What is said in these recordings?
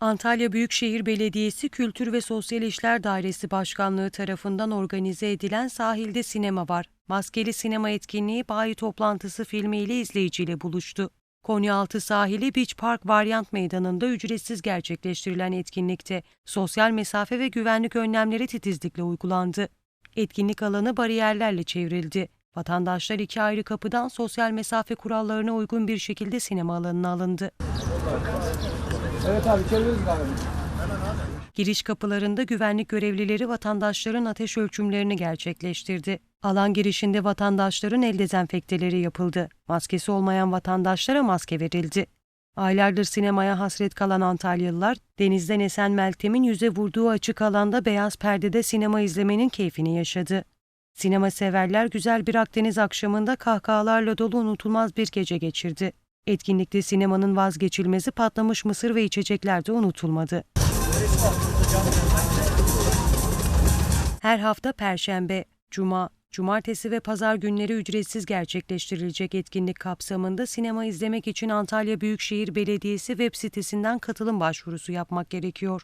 Antalya Büyükşehir Belediyesi Kültür ve Sosyal İşler Dairesi Başkanlığı tarafından organize edilen Sahilde Sinema var. Maskeli sinema etkinliği bayi toplantısı filmiyle izleyiciyle buluştu. Konyaaltı sahili Beach Park Varyant Meydanı'nda ücretsiz gerçekleştirilen etkinlikte sosyal mesafe ve güvenlik önlemleri titizlikle uygulandı. Etkinlik alanı bariyerlerle çevrildi. Vatandaşlar iki ayrı kapıdan sosyal mesafe kurallarına uygun bir şekilde sinema alanına alındı. Evet abi çeviririz galiba. Giriş kapılarında güvenlik görevlileri vatandaşların ateş ölçümlerini gerçekleştirdi. Alan girişinde vatandaşların el dezenfekteleri yapıldı. Maskesi olmayan vatandaşlara maske verildi. Aylardır sinemaya hasret kalan Antalyalılar, denizden esen Meltem'in yüze vurduğu açık alanda beyaz perdede sinema izlemenin keyfini yaşadı. Sinema severler güzel bir Akdeniz akşamında kahkahalarla dolu unutulmaz bir gece geçirdi. Etkinlikte sinemanın vazgeçilmezi patlamış mısır ve içecekler de unutulmadı. Her hafta Perşembe, Cuma, Cumartesi ve Pazar günleri ücretsiz gerçekleştirilecek etkinlik kapsamında sinema izlemek için Antalya Büyükşehir Belediyesi web sitesinden katılım başvurusu yapmak gerekiyor.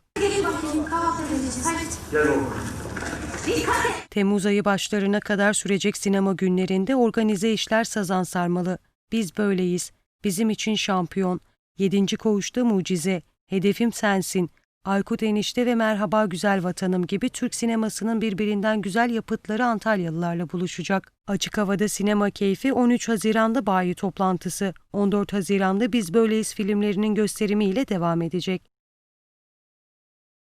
Temmuz ayı başlarına kadar sürecek sinema günlerinde organize işler sazan sarmalı. Biz böyleyiz. Bizim için şampiyon. Yedinci koğuşta mucize. Hedefim sensin. Aykut Enişte ve Merhaba Güzel Vatanım gibi Türk sinemasının birbirinden güzel yapıtları Antalyalılarla buluşacak. Açık havada sinema keyfi 13 Haziran'da bayi toplantısı, 14 Haziran'da Biz Böyleyiz filmlerinin gösterimiyle devam edecek.